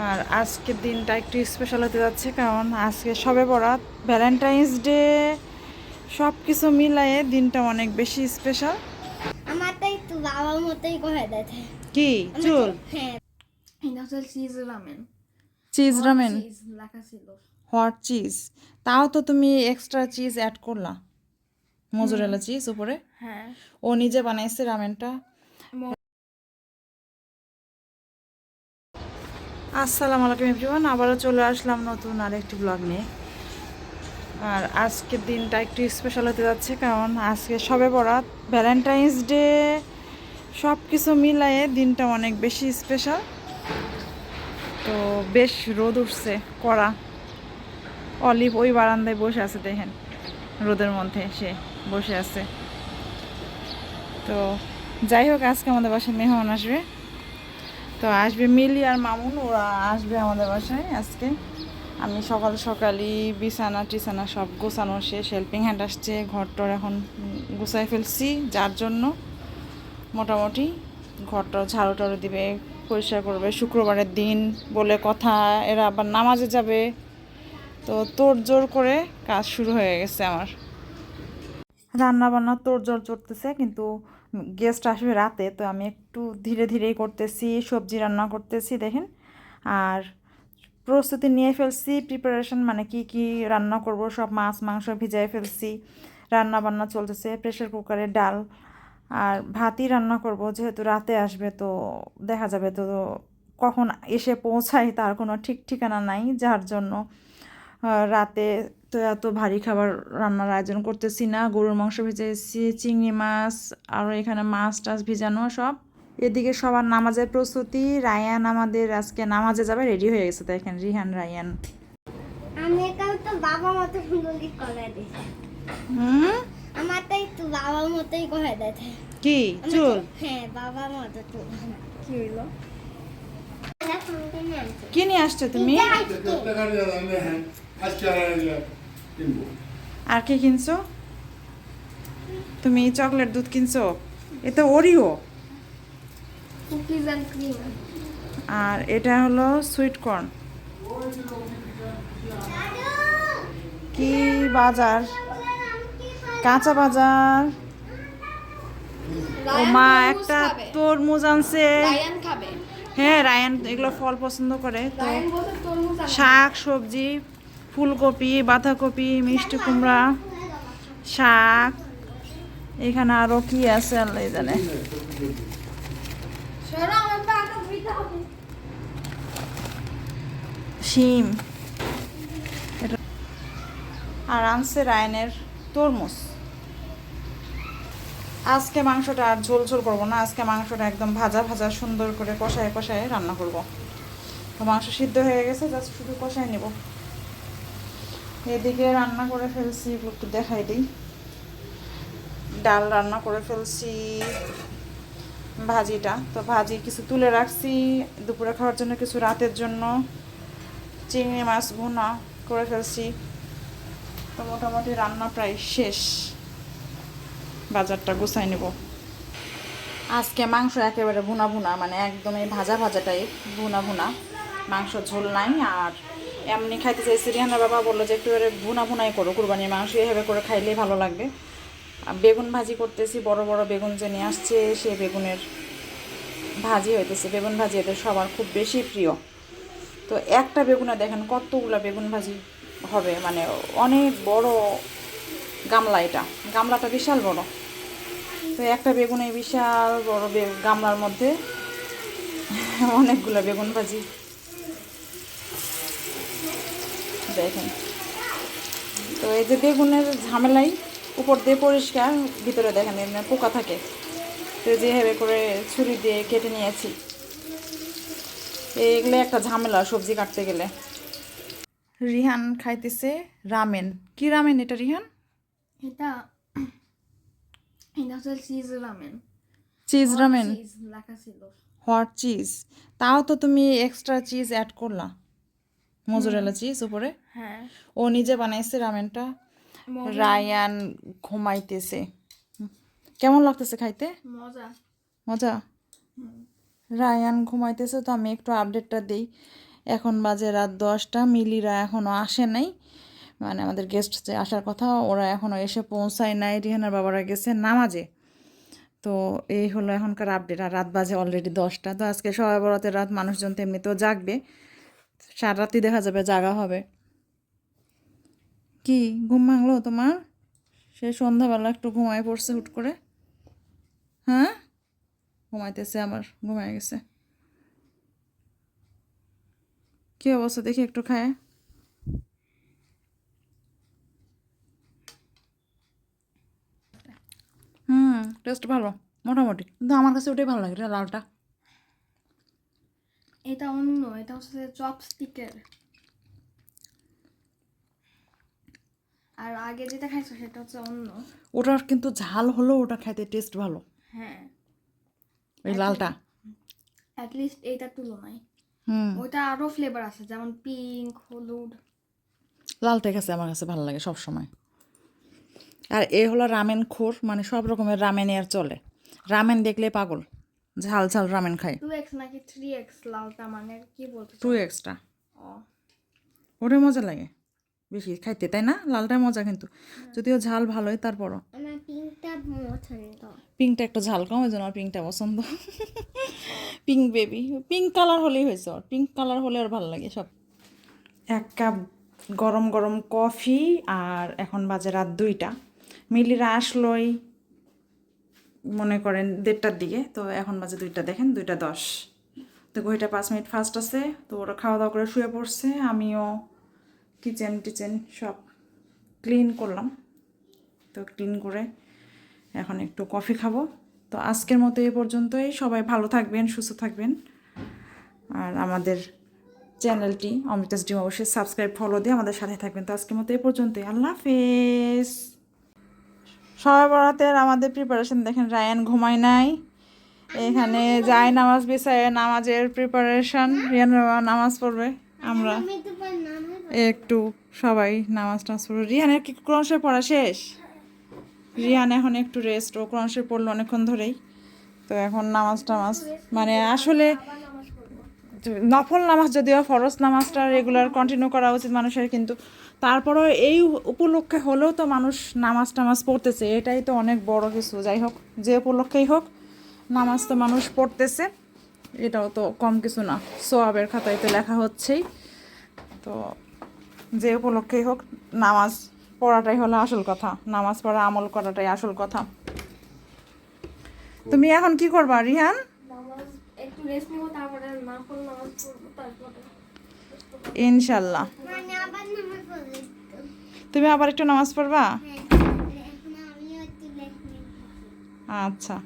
আর আজকের দিনটা একটু স্পেশাল হতে যাচ্ছে কারণ আজকে সবে বরাত ভ্যালেন্টাইন্স ডে সব কিছু মিলায়ে দিনটা অনেক বেশি স্পেশাল আমার তো একটু বাবার মতোই করে দিতে কি? চুল? হ্যাঁ। এটা হচ্ছে চিজ রামেন চিজ রামেন লেখা ছিল। হট চিজ তাও তো তুমি এক্সট্রা চিজ অ্যাড করলা। মজুরেলা চিজ উপরে? হ্যাঁ। ও নিজে বানাইছে রামেনটা আসসালামু আলাইকুম এভরিওয়ান, আবারও চলে আসলাম নতুন আরেকটি ব্লগ নিয়ে। আর আজকের দিনটা একটু স্পেশাল হতে যাচ্ছে কারণ আজকে সবে বরাত ভ্যালেন্টাইন্স ডে সব কিছু মিলায়ে দিনটা অনেক বেশি স্পেশাল তো বেশ রোদ উঠছে, কড়া। অলিভ ওই বারান্দায় বসে আছে, দেখেন। রোদের মধ্যে সে বসে আছে। তো যাই হোক, আজকে আমাদের বাসায় মেহমান আসবে। তো আসবে মিলি আর মামুন, ওরা আসবে আমাদের বাসায় আজকে। আমি সকাল সকালই বিছানা টিছানা সব গোছানো শেষ হেল্পিং হ্যান্ড আসছে, ঘরটর এখন গুছাই ফেলছি, যার জন্য মোটামুটি ঘরটা ঝাড়ু টাড়ু দিবে, পরিষ্কার করবে। শুক্রবারের দিন বলে কথা, এরা আবার নামাজে যাবে। তো তোর জোর করে কাজ শুরু হয়ে গেছে আমার। রান্না বান্না তোর জোর চড়তেছে, কিন্তু গেস্ট আসবে রাতে, তো আমি একটু ধীরে ধীরেই করতেছি, সবজি রান্না করতেছি, দেখেন। আর প্রস্তুতি নিয়ে ফেলছি প্রিপারেশন মানে কি কি রান্না করব, সব মাছ, মাংস ভিজাই ফেলছি। রান্না বান্না চলতেছে প্রেশার কুকারে ডাল আর ভাতই রান্না করব, যেহেতু রাতে আসবে, তো দেখা যাবে, তো কখন এসে পৌঁছায় তার কোনো ঠিক ঠিকানা নাই, যার জন্য রাতে তো এত ভারী খাবার রান্নার আয়োজন করতেছি না। গরুর মাংস ভেজেছি চিংড়ি মাছ আর এখানে মাছ টাছ ভিজানো সব। এদিকে সবার নামাজের প্রস্তুতি। রায়ান আমাদের আজকে নামাজে যাবে রেডি হয়ে গেছে দেখেন রিহান রায়ান। আমি তো বাবার মতো সুন্দর করে দিছি হুম? আমার তো বাবার মতোই করে দিতে কি? চুল? হ্যাঁ বাবার মতো চুল। কি হইল? কি নিয়ে আসছো তুমি? আর কি কিনছো? তুমি চকলেট দুধ কিনছো? এটা ওরিও কুকিজ অ্যান্ড ক্রিম। আর এটা হলো সুইট কর্ন। কি বাজার? কাঁচা বাজার। ও মা একটা তরমুজ আনছে। হ্যাঁ রায়ান এগুলো ফল পছন্দ করে তো। শাক সবজি। ফুলকপি, বাঁধাকপি, মিষ্টি কুমড়া, শাক, এখানে আরও কি আছে আল্লাহ জানে। শিম। আর আনছে রায়নের তরমুজ। আজকে মাংসটা আর ঝোল ঝোল করব না, আজকে মাংসটা একদম ভাজা ভাজা সুন্দর করে কষায় কষায় রান্না করব। তো মাংস সিদ্ধ হয়ে গেছে, জাস্ট শুধু কষায় নেব। এদিকে রান্না করে ফেলছি, একটু দেখাই দিই। ডাল রান্না করে ফেলছি, ভাজিটা। তো ভাজি কিছু তুলে রাখছি, দুপুরে খাওয়ার জন্য কিছু রাতের জন্য। চিংড়ি মাছ ভুনা করে ফেলছি। তো মোটামুটি রান্না প্রায় শেষ। বাজারটা গুছাই নেব। আজকে মাংস একেবারে ভুনা ভুনা মানে একদমই ভাজা ভাজা টাইপ ভুনা ভুনা। মাংস ঝোল নাই আর এমনি খাইতে চাইছি রিহানার বাবা বলল যে একটু ভুনা ভুনাই করো, কুরবানির মাংস এভাবে করে খাইলেই ভালো লাগবে। বেগুন ভাজি করতেছি, বড় বড় বেগুন যে নিয়ে আসছে, সে বেগুনের ভাজি হইতেছে। বেগুন ভাজি এদের সবার খুব বেশি প্রিয়। তো একটা বেগুনে দেখেন কতগুলো বেগুন ভাজি হবে মানে অনেক বড় গামলা এটা। গামলাটা বিশাল বড়। তো একটা বেগুনে বিশাল বড় গামলার মধ্যে অনেকগুলো বেগুন ভাজি দেখেন তো এই যে বেগুনের ঝামেলাই উপর দিয়ে পরিষ্কার ভিতরে দেখেন এমনি পোকা থাকে। তো যেভাবে করে ছুরি দিয়ে কেটে নিয়েছি। এগুলো একটা ঝামেলা সবজি কাটতে গেলে। রিহান খাইতেছে রামেন। কি রামেন এটা রিহান? এটা এটা হচ্ছে চিজ রামেন চিজ রামেন লেখা ছিল। হট চিজ তাও তো তুমি এক্সট্রা চিজ অ্যাড করলা। মজুরেলা চিজ উপরে। হ্যাঁ। ও নিজে বানাইছে রামেনটা। রায়ান ঘুমাইতেছে। কেমন লাগতেছে খাইতে? মজা। মজা? রায়ান ঘুমাইতেছে তো আমি একটু আপডেটটা দিই। এখন বাজে রাত দশটা মিলিরা এখনও আসে নাই। মানে আমাদের গেস্ট যে আসার কথা ওরা এখনও এসে পৌঁছায় নাই। রিহানার বাবারা গেছে নামাজে। তো এই হলো এখনকার আপডেট আর রাত বাজে অলরেডি দশটা। তো আজকে সবাই বরাতের রাত মানুষজন তেমনি তো জাগবে। সারা রাতই দেখা যাবে, জাগা হবে। কি? ঘুম ভাঙলো তোমার? সে সন্ধ্যাবেলা একটু ঘুমায় পড়ছে হুট করে। হ্যাঁ? ঘুমাইতেছে আমার ঘুমায় গেছে। কি অবস্থা? দেখি একটু খায়। হুম টেস্ট ভালো, মোটামুটি। কিন্তু আমার কাছে ওটাই ভালো লাগে লালটা। এটা অন্য এটা হচ্ছে চপস্টিকের। আর আগে যেটা খাইছো সেটা হচ্ছে অন্য। ওটার কিন্তু ঝাল হলেও ওটা খাইতে টেস্ট ভালো। হ্যাঁ। এই লালটা। অ্যাট অ্যাটলিস্ট এইটার তুলনায়। হুম। ওইটা আরও ফ্লেভার আছে যেমন পিঙ্ক হলুদ। লালটাই কাছে আমার কাছে ভালো লাগে সব সময় আর এ হলো রামেন খোর মানে সব রকমের রামেন এর চলে। রামেন দেখলে পাগল। ঝাল ঝাল রামেন খাই। টু এক্স নাকি থ্রি এক্স লালটা মানে কি বলতে টু। এক্সট্রা ও। ওটাই মজা লাগে। বেশি খাইতে তাই না? লালটাই মজা কিন্তু। যদিও ঝাল ভালোই তারপরও। পিঙ্কটা একটু ঝাল কম ওই জন্য আমার পিঙ্কটা পছন্দ। পিঙ্ক বেবি পিঙ্ক কালার হলেই হয়েছে ওর। পিঙ্ক কালার হলে ওর ভালো লাগে সব। এক কাপ গরম গরম কফি আর এখন বাজে রাত দুইটা। মিলিরা আসলোই। মনে করেন দেড়টার দিকে, তো এখন বাজে দুইটা, দেখেন দুইটা দশ। তো ঘড়িটা পাঁচ মিনিট ফার্স্ট আছে, তো ওরা খাওয়া দাওয়া করে শুয়ে পড়ছে, আমিও কিচেন টিচেন সব ক্লিন করলাম। তো ক্লিন করে এখন একটু কফি খাব। তো আজকের মতো এই পর্যন্তই, সবাই ভালো থাকবেন, সুস্থ থাকবেন। আর আমাদের চ্যানেলটি অমৃতাস ডিম অবশ্যই সাবস্ক্রাইব, ফলো দিয়ে আমাদের সাথে থাকবেন। তো আজকের মতো এই পর্যন্তই, আল্লাহ হাফেজ। সবাই বরাতের আমাদের প্রিপারেশন দেখেন, রায়ান ঘুমায় নাই। এখানে যায় নামাজ বিছায় নামাজের প্রিপারেশন রিয়ান নামাজ পড়বে, আমরা আমি একটু সবাই নামাজ টামাজ পড়ব। রিহানের কি শরীফ পড়া শেষ? রিহান এখন একটু রেস্ট ও কোরআন পড়ল অনেকক্ষণ ধরেই। তো এখন নামাজ টামাজ মানে আসলে নফল নামাজ যদিও ফরজ নামাজটা রেগুলার কন্টিনিউ করা উচিত মানুষের কিন্তু তারপরেও এই উপলক্ষে হলেও তো মানুষ নামাজ টামাজ পড়তেছে এটাই তো অনেক বড় কিছু। যাই হোক যে উপলক্ষেই হোক নামাজ তো মানুষ পড়তেছে এটাও তো কম কিছু না। সোয়াবের খাতায় তো লেখা হচ্ছেই। তো যে উপলক্ষেই হোক নামাজ পড়াটাই হলো আসল কথা। নামাজ পড়া আমল করাটাই আসল কথা। তুমি এখন কি করবা রিহান? রেস্ট নিবো তারপরে না পড়লে নামাজ পড়ব তারপরে ইনশাল্লাহ। মানে আবার নামাজ পড়লে তুমি আবার একটু নামাজ পড়বা? হ্যাঁ আচ্ছা।